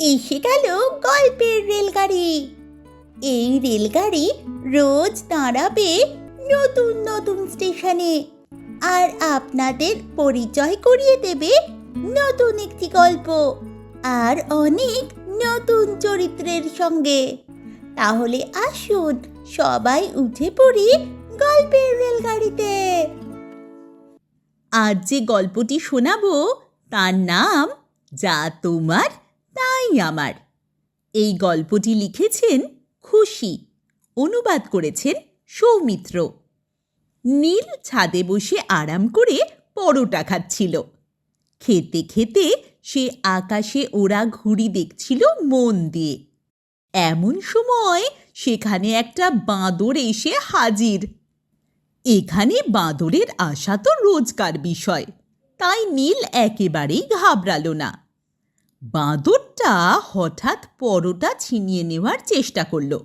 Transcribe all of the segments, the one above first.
এসে গেল গল্পের রেলগাড়ি। এই রেলগাড়ি রোজ দাঁড়াবে নতুন নতুন স্টেশনে আর আপনাদের পরিচয় করিয়ে দেবে নতুন একটি গল্প আর অনেক নতুন চরিত্রের সঙ্গে। তাহলে আসুন সবাই উঠে পড়ি গল্পের রেলগাড়িতে। আজ যে গল্পটি শোনাবো, তার নাম যা তোমার, তাই আমার। এই গল্পটি লিখেছেন খুশি, অনুবাদ করেছেন সৌমিত্র। নীল ছাদে বসে আরাম করে পরোটা খাচ্ছিল। খেতে খেতে সে আকাশে ওরা ঘুড়ি দেখছিল মন দিয়ে। এমন সময় সেখানে একটা বাঁদর এসে হাজির। এখানে বাঁদরের আশা তো রোজকার বিষয়। তাই নীল একেবারেই ঘাবড়ালো না। বাঁদরটা হঠাৎ পরোটা ছিনিয়ে নেওয়ার চেষ্টা করল।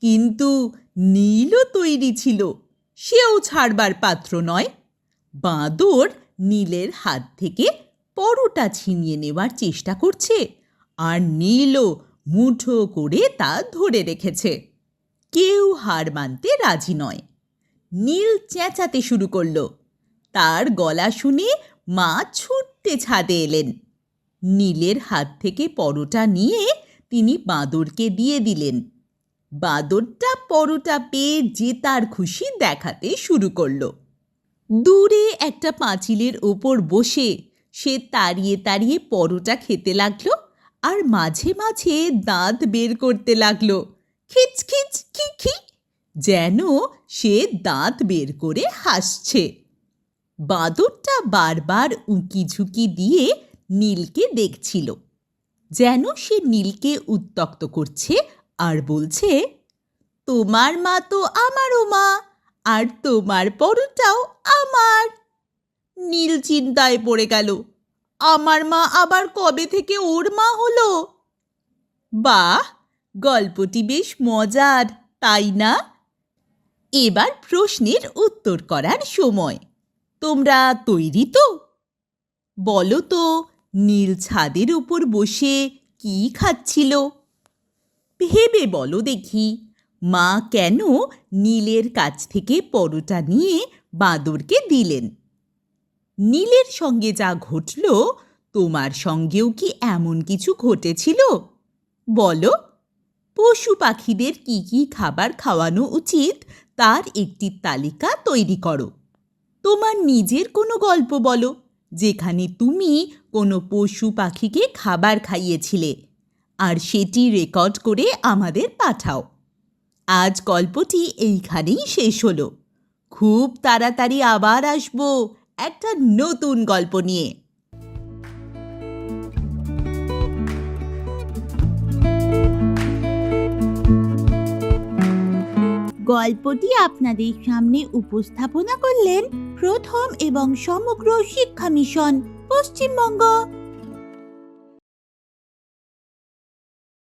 কিন্তু নীলও তৈরি ছিল, সেও ছাড়বার পাত্র নয়। বাঁদর নীলের হাত থেকে পরোটা ছিনিয়ে নেওয়ার চেষ্টা করছে আর নীলও মুঠো করে তা ধরে রেখেছে। কেউ হার মানতে রাজি নয়। নীল চেঁচাতে শুরু করল। তার গলা শুনে মা ছুটতে ছাদে এলেন। নীলের হাত থেকে পরোটা নিয়ে তিনি বাঁদরকে দিয়ে দিলেন। বাঁদরটা পরোটা পেয়ে যে তার খুশি দেখাতে শুরু করল। দূরে একটা পাঁচিলের ওপর বসে সে তাড়িয়ে তাড়িয়ে পরোটা খেতে লাগল আর মাঝে মাঝে দাঁত বের করতে লাগল। খিচ খিচ খি খি যেন সে দাঁত বের করে হাসছে। বাঁদরটা বারবার উঁকি ঝুঁকি দিয়ে নীলকে দেখছিল। যেন সে নীলকে উত্তক্ত করছে আর বলছে, তোমার মা তো আমারও মা, আর তোমার পরটাও আমার। নীল চিন্তায় পড়ে গেল, আমার মা আবার কবে থেকে ওর মা হলো? বাহ, গল্পটি বেশ মজার, তাই না? এবার প্রশ্নের উত্তর করার সময়। তোমরা তৈরি তো? বলো তো, নীল ছাদের উপর বসে কি খাচ্ছিল? ভেবে বলো দেখি, মা কেন নীলের কাছ থেকে পরোটা নিয়ে বাঁদরকে দিলেন? নীলের সঙ্গে যা ঘটল, তোমার সঙ্গেও কি এমন কিছু ঘটেছিল? বলো। পশু পাখিদের কি কি খাবার খাওয়ানো উচিত তার একটি তালিকা তৈরি করো। তোমার নিজের কোনো গল্প বলো, যেখানে তুমি কোনো পশু পাখিকে খাবার খাইয়েছিলে, আর সেটি রেকর্ড করে আমাদের পাঠাও। আজ গল্পটি এইখানেই শেষ হলো। খুব তাড়াতাড়ি আবার আসব একটা নতুন গল্প নিয়ে। গল্পটি আপনাদের সামনে উপস্থাপনা করলেন প্রথম এবং সমগ্র শিক্ষা মিশন পশ্চিমবঙ্গ।